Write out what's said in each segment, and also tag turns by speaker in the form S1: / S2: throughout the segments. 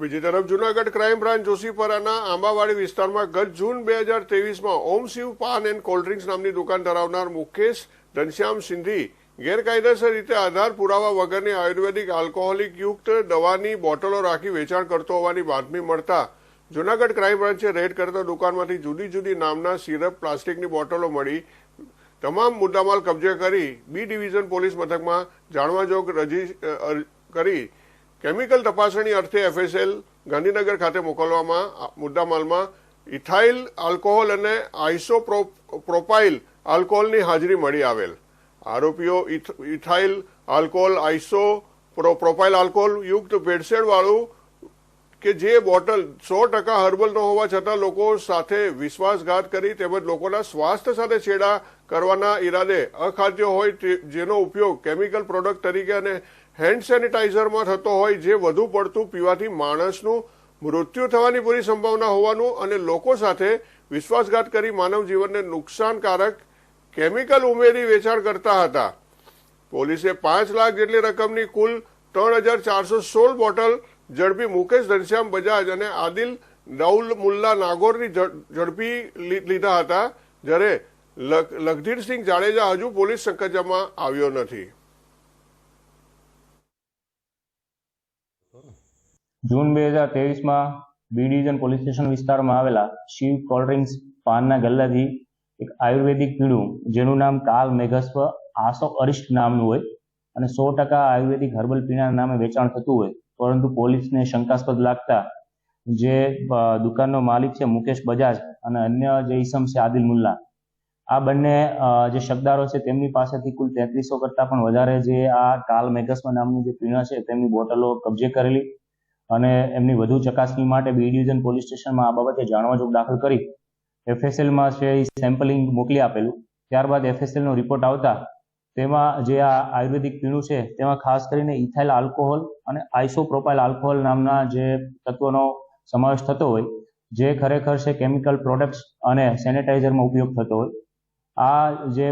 S1: બીજી તરફ Junagadh crime branch જોશીપરાના આંબાવાડી વિસ્તારમાં ગત જૂન બે હજાર તેવીસમાં Om Shiv Paan and cold drinks નામની દુકાન ધરાવનાર મુકેશ ઘનશ્યામ સિંધી ગેરકાયદેસર રીતે આધાર પુરાવા વગરની આયુર્વેદિક આલ્કોહોલિક યુક્ત દવાની બોટલો રાખી વેચાણ કરતો હોવાની બાતમી મળતા જુનાગઢ ક્રાઇમ બ્રાન્ચે રેડ કરતા દુકાનમાંથી જુદી જુદી નામના સિરપ, પ્લાસ્ટિકની બોટલો મળી. તમામ મુદ્દામાલ કબજે કરી બી ડિવિઝન પોલીસ મથકમાં જાણવાજોગ રજી કરી કેમિકલ તપાસણી અર્થે એફએસએલ ગાંધીનગર ખાતે મોકલવામાં મુદ્દામાલમાં ઇથાઇલ આલ્કોહોલ અને આઇસો પ્રોપાઇલ આલ્કોહોલની હાજરી મળી આવેલ. આરોપીઓ ethyl alcohol iso pro- propyl alcohol યુક્ત ભેળસેળવાળું કે જે બોટલ સો ટકા હર્બલ ન હોવા છતાં લોકો સાથે વિશ્વાસઘાત કરી તેમજ લોકોના સ્વાસ્થ્ય સાથે છેડા કરવાના ઈરાદે અખાદ્ય હોય જેનો ઉપયોગ કેમિકલ પ્રોડક્ટ તરીકે અને હેન્ડ સેનિટાઈઝરમાં થતો હોય જે વધુ પડતું પીવાથી માણસનું મૃત્યુ થવાની પૂરી સંભાવના હોવાનું અને લોકો સાથે વિશ્વાસઘાત કરી માનવ જીવનને નુકસાનકારક કેમિકલ ઉમેરી વેચાણ કરતા હતા. પોલીસે પાંચ લાખ જેટલી રકમની કુલ ત્રણ હજાર ચારસો સોળ બોટલ ઝડપી મુકેશ ઘનશ્યામ બજાજ અને આદિલ દાઉલ મુલ્લા નાગોરની ઝડપી લીધા હતા. જ્યારે લખ- લખધીરસિંહ જાડેજા હજુ પોલીસ સંકજામાં આવ્યો નથી.
S2: જૂન બે હજાર તેવીસમાં બી ડિવિઝન પોલીસ સ્ટેશન વિસ્તારમાં આવેલા શિવ કોલ્ડ્રિંક્સ પાનના ગલ્લાથી એક આયુર્વેદિક પીણું જેનું નામ કાલ મેઘસ્વ આસો અરિષ્ટ નામનું હોય અને સો ટકા આયુર્વેદિક હર્બલ પીણાના નામે વેચાણ થતું હોય, પરંતુ પોલીસને શંકાસ્પદ લાગતા જે દુકાનનો માલિક છે મુકેશ બજાજ અને અન્ય જે ઈસમ છે આદિલ મુલ્લા. આ બંને જે શકદારો છે તેમની પાસેથી કુલ તેત્રીસો કરતાં પણ વધારે જે આ કાલ મેઘસ્વ નામનું જે પીણા છે તેમની બોટલો કબજે કરેલી અને એમની વધુ ચકાસણી માટે બી ડિવિઝન પોલીસ સ્ટેશનમાં આ બાબતે જાણવા જોગ દાખલ કરી એફએસએલમાં છે એ સેમ્પલિંગ મોકલી આપેલું. ત્યારબાદ એફએસએલનો રિપોર્ટ આવતા તેમાં જે આ આયુર્વેદિક પીણું છે તેમાં ખાસ કરીને ઇથાઇલ આલ્કોહોલ અને આઇસોપ્રોપાઇલ આલ્કોહોલ નામના જે તત્વોનો સમાવેશ થતો હોય, જે ખરેખર છે કેમિકલ પ્રોડક્ટ્સ અને સેનેટાઇઝરમાં ઉપયોગ થતો હોય. આ જે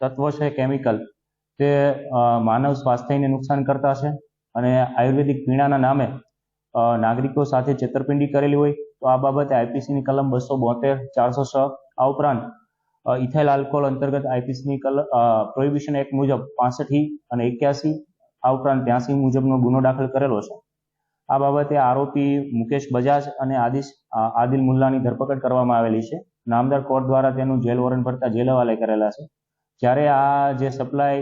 S2: તત્વ છે કેમિકલ તે માનવ સ્વાસ્થ્યને નુકસાન કરતા છે. અને આયુર્વેદિક પીણાના નામે નાગરિકો સાથે છેતરપિંડી કરેલી હોય, તો આ બાબતે આઈપીસીની કલમ બસો બોતેર, ચારસો છ, આ ઉપરાંત ઇથાઇલ આલ્કોહોલ અંતર્ગત આઈપીસીની કલમ પ્રોહિબિશન એક્ટ મુજબ પાસઠી અને એક્યાસી, આ ઉપરાંત ત્યાસી મુજબનો ગુનો દાખલ કરેલો છે. આ બાબતે આરોપી મુકેશ બજાજ અને આદિશ આદિલ મુલ્લાની ધરપકડ કરવામાં આવેલી છે. નામદાર કોર્ટ દ્વારા તેનું જેલ વોરંટ ભરતા જેલ હવાલે કરેલા છે. જ્યારે આ જે સપ્લાય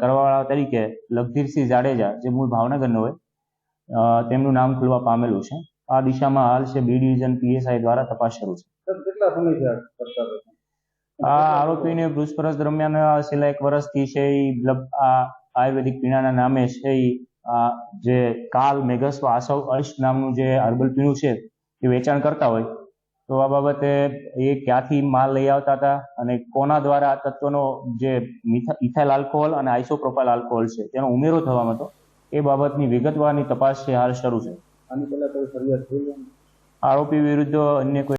S2: કરવાવાળા તરીકે લખધીરસિંહ જાડેજા જે મૂળ ભાવનગરનો હોય તેમનું નામ ખુલવા પામેલું છે. આ દિશામાં હાલ છે બી ડિવિઝન પીએસઆઈ દ્વારા તપાસ શરૂ છે.
S3: કેટલા આ
S2: આરોપીને પૂછપરછ દરમિયાન છેલ્લા એક વર્ષથી છે એ આ આયુર્વેદિક પીણાના નામે છે એ આ જે કાલ મેઘસ્વ આસવ અર્શ નામનું જે હર્બલ પીણું છે એ વેચાણ કરતા હોય. તો આ બાબતે એ ક્યાંથી માલ લઈ આવતા હતા અને કોના દ્વારા આ તત્વનો જે ઇથાઇલ આલ્કોહોલ અને આઇસોપ્રોપાઇલ આલ્કોહોલ છે તેનો ઉમેરો થવામાં હતો એ બાબતની વિગતવારની તપાસ છે હાલ શરૂ છે.
S3: આની પહેલા કોઈ ફરિયાદ થઈ
S2: આરોપી વિરુદ્ધ અન્ય કોઈ